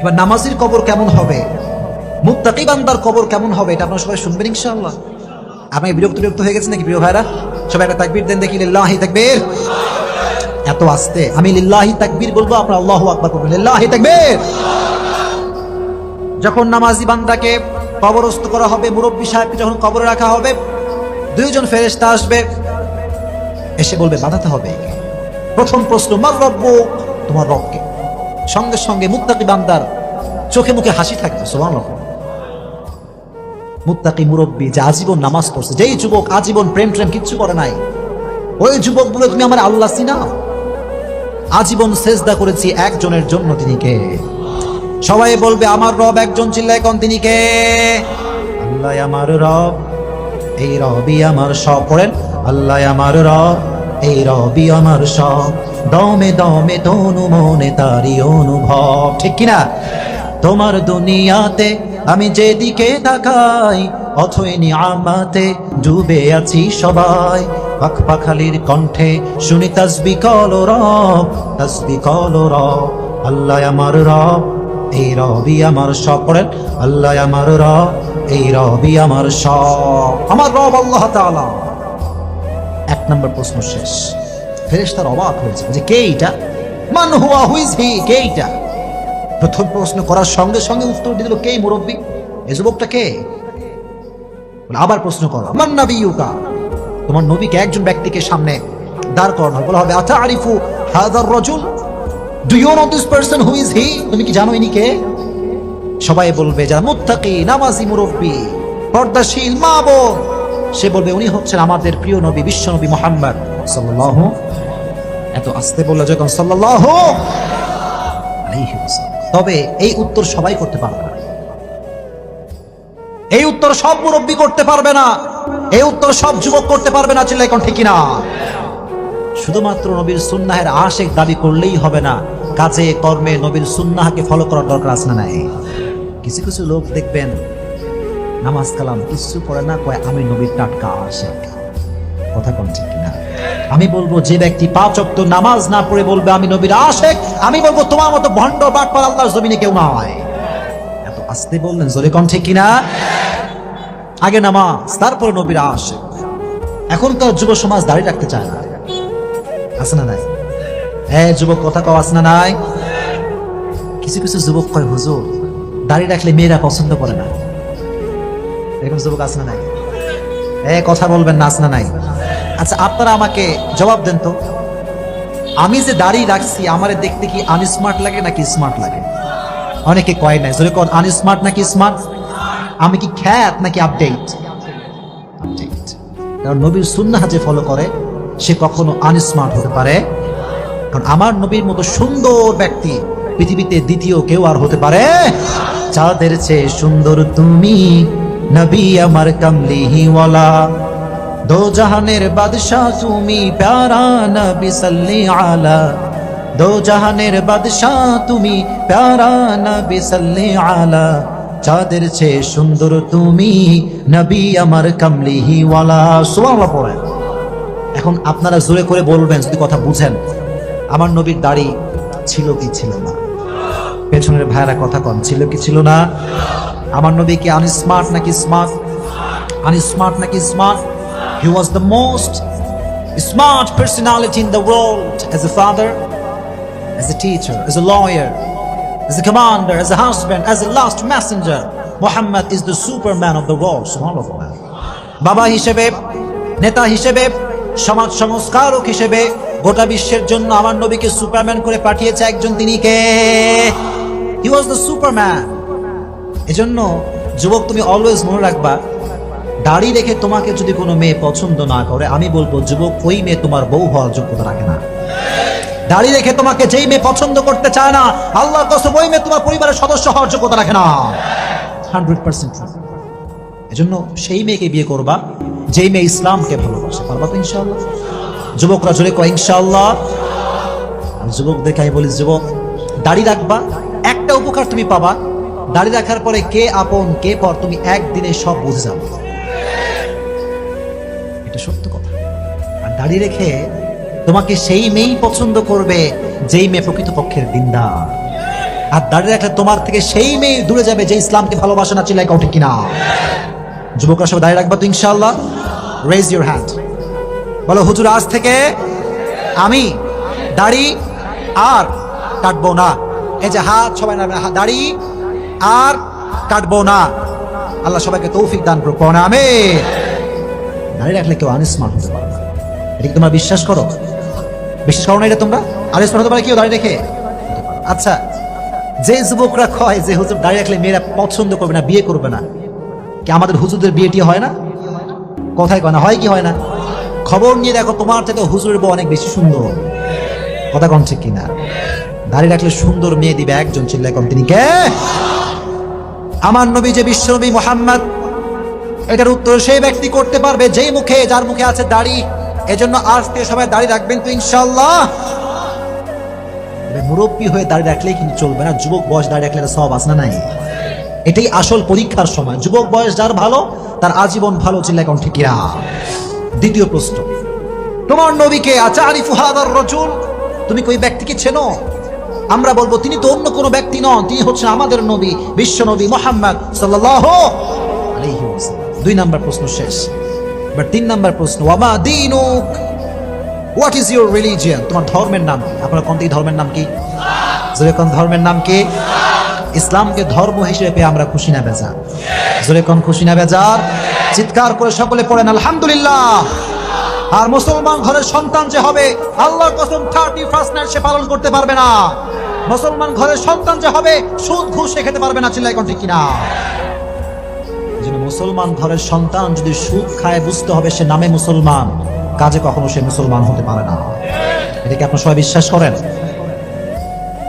এবার নামাজির কবর কেমন হবে? মুত্তাকি বান্দার কবর কেমন হবে? এটা আপনারা সবাই শুনবেন ইনশাআল্লাহ। আপনি বিরক্ত বিরক্ত হয়ে গেছেন নাকি প্রিয় ভাইরা সবাই একটা তাকবীর দেন দেখি, লিল্লাহি তাকবীর। এত আস্তে। আমি লিল্লাহি তাকবীর বলব, আপনারা আল্লাহু আকবার করবেন। লিল্লাহি তাকবীর। যখন নামাজি বান্দাকে কবরস্থ করা হবে, মুরব্বী সাহেবকে যখন কবরে রাখা হবে, দুইজন ফেরেশতা আসবে, এসে বলবে, বাঁধাতে হবে। প্রথম প্রশ্ন, মার রব্ব, তোমার রবকে। সঙ্গে সঙ্গে মুত্তাকি বান্দার চোখে মুখে হাসি সুবহানাল্লাহ। মুত্তাকি মুরব্বী যে আজীবন নামাজ পড়ছে, যেই যুবক আজীবন প্রেম প্রেম কিচ্ছু করে নাই, ওই যুবক বলে তুমি আমার আল্লাহ সিনা আজীবন সেজদা করেছি একজনের জন্য তিনি কে? সবাই বলবে, আমার রব একজন চিল্লায় কোন তিনি কে? আল্লাহ আমার রব, এই রবি আমার সব। করেন আল্লাহ আমার রব, এই রবি আমার সব। দমে দমে তনু মনে তারি অনুভব। ঠিক কিনা? তোমার দুনিয়াতে আমি যেদিকে তাকাই, অথই আমাতে ডুবে আছি সবাই। পাখ পাখালির কণ্ঠে শুনি তসবি কল রব, তসবি কল রব। আল্লাহ আমার রব, এই রবি আমার সব। পড়েন, আল্লাহ আমার রব, এই রবি আমার সব। আমার রব আল্লাহ তাআলা। এক নম্বর প্রশ্ন শেষ। অবাক হয়েছে যে কে মান হুয়া হুইজ হি কে প্রথম প্রশ্ন করার সঙ্গে সঙ্গে উত্তর দিল, কে এই যুবকটা কে? আবার প্রশ্ন করো, মান তোমার নবীকে একজন ব্যক্তিকে সামনে দাঁড় করানো বলা হবে আরিফু রজুল? Do you know this person who is he তুমি কি জানো ইনি কে? সবাই বলবে, যারা মুত্তাকি, নামাজি মুরব্বী, পর্দাশীল, মা বোন, সে বলবে, উনি হচ্ছেন আমাদের প্রিয় নবী, বিশ্ব নবী মোহাম্মদ সাল্লাল্লাহু এত আস্তে বললে যখন ওয়াসাল্লাম। তবে এই উত্তর সবাই করতে পারবে না। এই উত্তর সব মুরব্বী করতে পারবে না। এই উত্তর সব যুবক করতে পারবে না চিল্লাই কোন ঠিক না। শুধুমাত্র নবীর সুন্নাহের আশেক দাবি করলেই হবে না। কাজে, কর্মে নবীর সুন্নাহকে ফলো করার দরকার আছে না নাই? কিছু কিছু লোক দেখবেন, নামাজ কালাম কিছু পড়ে না, কয়, আমি নবীর টাটকা আশেক। কথা কোন ঠিক কিনা? আমি বলব, যে ব্যক্তি পাঁচ অক্ত নামাজ না পড়ে বলবে, আমি নবীর আশেক আমি বলব, তোমার মতো ভণ্ড বাটপার আল্লাহর জমিনে কেউ নয় এত আস্তে বললেন, জোরে কোন ঠিক কিনা? আগে নামাজ, তারপরে নবীর আশেক। এখনকার যুব সমাজ দাঁড়িয়ে রাখতে চায় না। আছে না নাই? হ্যাঁ যুবক, কথা কও, আছে না নাই? কিছু কিছু যুবক কয়, হুজুর দাঁড়িয়ে রাখলে মেয়েরা পছন্দ করে না এরকম যুবক আছে না নাই? এ, কথা বলবেন না, আছে না নাই? আচ্ছা আপনারা আমাকে জবাব দেন তো। আমি যে দাড়ি রাখছি, আমার দেখতে কি আনস্মার্ট লাগে নাকি স্মার্ট লাগে? অনেকে কয় নাই যদি কোন আনস্মার্ট নাকি স্মার্ট আমি কি খ্যাত নাকি আপডেট আপডেট কারণ নবীর সুন্নাহ যে ফলো করে, সে কখনো আনস্মার্ট হতে পারে। কারণ আমার নবীর মতো সুন্দর ব্যক্তি পৃথিবীতে দ্বিতীয় কেউ আর হতে পারে। চাঁদের চেয়ে সুন্দর তুমি, নবী আমার কামলিহিওয়ালা দো জাহানের বাদশাহ তুমি প্যারা নবী সাল্লি আলা। দো জাহানের বাদশাহ তুমি প্যারা নবী সাল্লি আলা। চাঁদের চেয়ে সুন্দর তুমি নবী আমার কামলিহিওয়ালা। সুবহানাল্লাহ পড়েন এখন আপনারা জোরে করে বলবেন যদি কথা বুঝেন, আমার নবীর দাড়ি ছিল কি ছিল না? পেছনের ভাইরা কথা কম ছিল কি ছিল না? আমার নবী কি আনস্মার্ট নাকি স্মার্ট আনস্মার্ট নাকি smart he was the most smart personality in the world as a father as a teacher as a lawyer as a commander as a husband as a last messenger Mohammad is the superman of the world সুবহানাল্লাহ বাবা হিসেবে, নেতা হিসেবে, সমাজ সংস্কারক হিসেবে গোটা বিশ্বের জন্য আমার নবীকে সুপারম্যান করে পাঠিয়েছে একজন তিনি কে? হি ওয়াজ দ্য সুপারম্যান এজন্য যুবক তুমি অলওয়েজ মনে রাখবা দাড়ি রেখে তোমাকে যদি কোনো মেয়ে পছন্দ না করে, আমি বলব, যুবক, ওই মেয়ে তোমার বউ হওয়ার যোগ্যতা রাখে না। দাড়ি রেখে তোমাকে যেই মেয়ে পছন্দ করতে চায় না আল্লাহ কসম, ওই মেয়ে তোমার পরিবারের সদস্য হওয়ার যোগ্যতা রাখে না। হান্ড্রেড পার্সেন্ট এজন্য সেই মেয়েকে বিয়ে করবা, যেই মেয়ে ইসলামকে ভালোবাসে। পারবা তো ইনশাআল্লাহ? যুবকরা জোরে কয় ইনশাল্লাহ আমি যুবকদেরকে আমি বলি, যুবক, দাড়ি রাখবা, একটা উপকার তুমি পাবা। দাড়ি রাখার পরে কে আপন, কে পর, তুমি একদিনে সব বুঝে যাবে। এটা সত্য কথা। আর দাড়ি রেখে তোমাকে সেই মেয়েই পছন্দ করবে, যেই মেয়ে প্রকৃতপক্ষের দিনদার। আর দাঁড়িয়ে রাখলে তোমার থেকে সেই মেয়ে দূরে যাবে, যে ইসলামকে ভালোবাসে না চিল্লাই কাউ ঠিক কিনা। যুবকরা সব দাঁড়িয়ে রাখবা তো ইনশাআল্লাহ। রেজ ইউর হ্যান্ড বলো, হুজুর, আজ থেকে আমি দাড়ি আর কাটবো না। এই যে হাত, সবাই নামে দাড়ি আর কাটবো না। আল্লাহ সবাইকে তৌফিক দান করব না আমি দাড়ি রাখলে কেউ আনস্মার্ট হতে পারে এটা কি তোমরা বিশ্বাস করো? বিশ্বাস করো না এটা তোমরা? আনস্মার্ট হতে পারে কেউ দাঁড়িয়ে রেখে? আচ্ছা যে যুবকরা কয় যে হুজুর দাঁড়িয়ে রাখলে মেয়েরা পছন্দ করবে না, বিয়ে করবে না, কি আমাদের হুজুরদের বিয়েটি হয় না? কথায় কয় না, হয় কি হয় না? খবর নিয়ে দেখো, তোমার থেকে হুজুরের বউ অনেক বেশি সুন্দর। কথা কম ঠিক কিনা? দাঁড়িয়ে রাখলে সুন্দর মেয়ে দিবে একজন চিল্লাই কম তিনি কে? আমার নবী যে বিশ্বনবী মোহাম্মদ এটার উত্তর সেই ব্যক্তি করতে পারবে, যেই মুখে, যার মুখে আছে দাড়ি। এজন্য আজ সবাই দাড়ি রাখবেন তো ইনশাল্লাহ মুরব্বী হয়ে দাঁড়িয়ে রাখলেই কিন্তু চলবে না। যুবক বয়স দাঁড়িয়ে রাখলে সব আসনা নাই? এটাই আসল পরীক্ষার সময়। যুবক বয়স যার ভালো, তার আজীবন ভালো চিল্লা এখন ঠিকিরা দ্বিতীয় প্রশ্ন। তোমার নবীকে আচারি ফুহাদার রজুল, তুমি কই ব্যক্তিকে চেনো? আমরা বলব, তিনি তো অন্য কোনো ব্যক্তি নন, তিনি হচ্ছেন আমাদের নবী, বিশ্ব নবী মোহাম্মদ ওয়াসাল্লাম দুই নাম্বার প্রশ্ন শেষ। এবার তিন নাম্বার প্রশ্ন, ওয়ামা দিনুক? হোয়াট ইজ ইউর রিলিজিয়ান তোমার ধর্মের নাম আপনার কোন দিকে ধর্মের নাম কি? কোন ধর্মের নাম কি? ইসলামকে ধর্ম হিসেবে পেয়ে আমরা খুশি না, বেজার। জোরে খুশি না, বেজার? চিৎকার করে সকলে পড়েন, আলহামদুলিল্লাহ। আর মুসলমান ঘরের সন্তান যে হবে, আল্লাহর কসম থার্টি ফার্স্ট নাইট সে পালন করতে পারবে না। মুসলমান ঘরের সন্তান যে হবে, সুদ, ঘুষ খেতে পারবে না চিল্লাই কোন ঠিক কিনা? মুসলমান ঘরের সন্তান যদি সুদ খায়, বুঝতে হবে সে নামে মুসলমান। কাজে কখনো সে মুসলমান হতে পারে না। এটাকে আপনার সবাই বিশ্বাস করেন?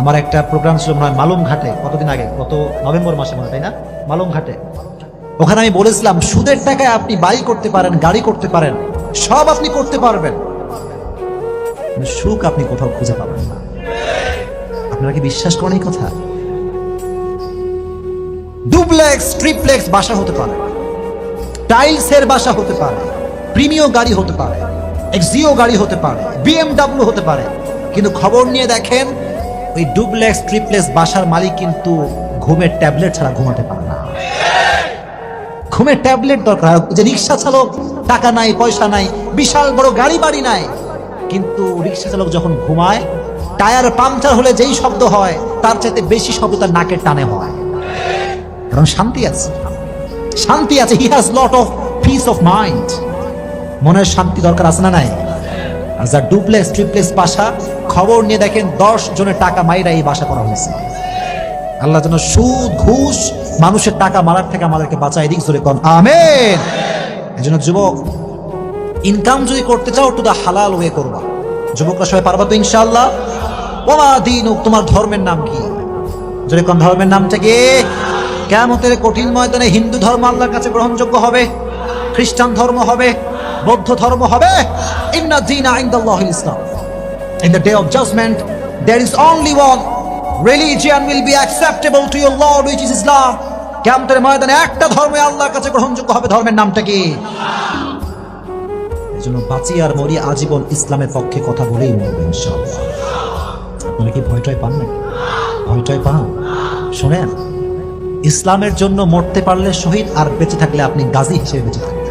আমার একটা প্রোগ্রাম ছিল মনে হয় মালুম ঘাটে কতদিন আগে? গত নভেম্বর মাসে মনে তাই না? মালুম ঘাটে ওখানে আমি বলেছিলাম, সুদের টাকায় আপনি বাড়ি করতে পারেন, গাড়ি করতে পারেন, সব আপনি করতে পারবেন। সুখ আপনি কোথাও খুঁজে পাবেন না। আপনারা কি বিশ্বাস করেন এই কথা? ডুপ্লেক্স, ট্রিপ্লেক্স বাসা হতে পারে। টাইলসের বাসা হতে পারে প্রিমিয় গাড়ি হতে পারে, এক্সিও গাড়ি হতে পারে, বিএমডাব্লিউ হতে পারে। কিন্তু খবর নিয়ে দেখেন, ওই ডুপ্লেক্স, ট্রিপ্লেক্স বাসার মালিক কিন্তু ঘুমের ট্যাবলেট ছাড়া ঘুমাতে পারে না। ঘুমের ট্যাবলেট দরকার, যে রিক্সা চালক টাকা নাই, পয়সা নাই, বিশাল বড় গাড়ি বাড়ি নাই। কিন্তু রিক্সা চালক যখন ঘুমায়, টায়ার পাংচার হলে যেই শব্দ হয়, তার চাইতে বেশি শব্দ তার নাকের টানে হয়। কারণ শান্তি আছে। শান্তি আছে। He has lot of peace of mind মনের শান্তি দরকার আছে না নাই? আর যার ডুপ্লেক্স ট্রিপ্লেক্স বাসা, খবর নিয়ে দেখেন দশ জনের টাকা মাইরা এই বাসা করা হয়েছে। আল্লাহ যেন সুদ, ঘুষ, মানুষের টাকা মারার থেকে আমাদেরকে বাঁচায় দিক জোরে কন। আমেন। এই জন্য যুবক ইনকাম যদি করতে চাও টু দা হালাল ওয়ে করবা। যুবকরা সবাই পারবা তো ইনশাআল্লাহ? ওমা দিন তোমার ধর্মের নাম কি? জোরে কোন, ধর্মের নামটা কি? কেমতের কঠিন ময়দানে হিন্দু ধর্ম আল্লাহর কাছে গ্রহণযোগ্য হবে খ্রিস্টান ধর্ম হবে বৌদ্ধ ধর্ম হবে। ইন্না দিন ইনদাল্লাহ ইসলাম। In the day of judgment, there is only one religion will be acceptable to your Lord, which is Islam. কেমতের ময়দানে একটা ধর্মে আল্লাহর কাছে গ্রহণযোগ্য হবে ধর্মের নামটা কি? জন্য বাঁচি আর মরি আজীবন ইসলামের পক্ষে কথা বলেই মরবো ইনশাআল্লাহ। আপনারা কি ভয়টয় পান নাকি? ভয়টয় পান? শোনেন ইসলামের জন্য মরতে পারলে শহীদ আর বেঁচে থাকলে আপনি গাজী হিসেবে বেঁচে থাকবেন।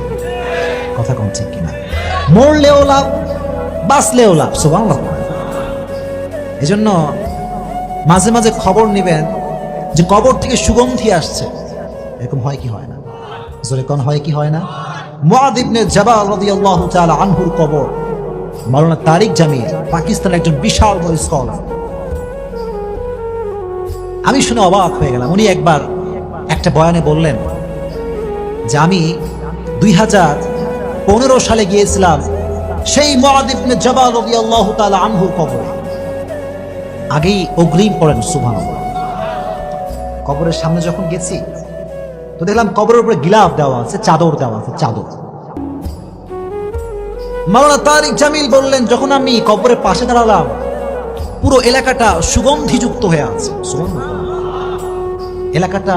কথা কম ঠিক কিনা? মরলেও লাভ, বাঁচলেও লাভ সুবাং এজন্য মাঝে মাঝে খবর নেবেন যে কবর থেকে সুগন্ধি আসছে। এরকম হয় কি হয় না? জোরে হয় কি হয় না? মুআদ আনহুর কবর মাওলানা তারিক জামিল পাকিস্তানের একজন বিশাল বড় স্কলার আমি শুনে অবাক হয়ে গেলাম, উনি একবার একটা বয়ানে বললেন, যে আমি দুই হাজার পনেরো সালে গিয়েছিলাম সেই মুআদ জবাল রাদিয়াল্লাহু তাআলা আনহুর কবরে। আগেই অগ্রিম পড়েন সুভান কবরের সামনে যখন গেছি, তো দেখলাম কবরের উপরে গিলাফ দেওয়া আছে, চাদর দেওয়া আছে, চাদর। মাওলানা তারিক জামিল বললেন, যখন আমি কবরের পাশে দাঁড়ালাম, পুরো এলাকাটা সুগন্ধিযুক্ত হয়ে আছে। এলাকাটা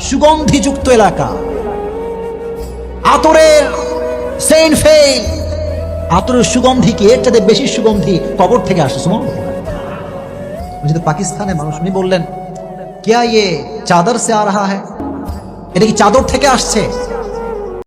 সুগন্ধিযুক্ত এলাকা আতরের সেন্ট ফেইল আতরের সুগন্ধি কি এর চাইতে বেশি সুগন্ধি কবর থেকে আসে সুমন যদি পাকিস্তানে মানুষ উনি বললেন क्या ये चादर से आ रहा है এটা কি চাদর থেকে আসছে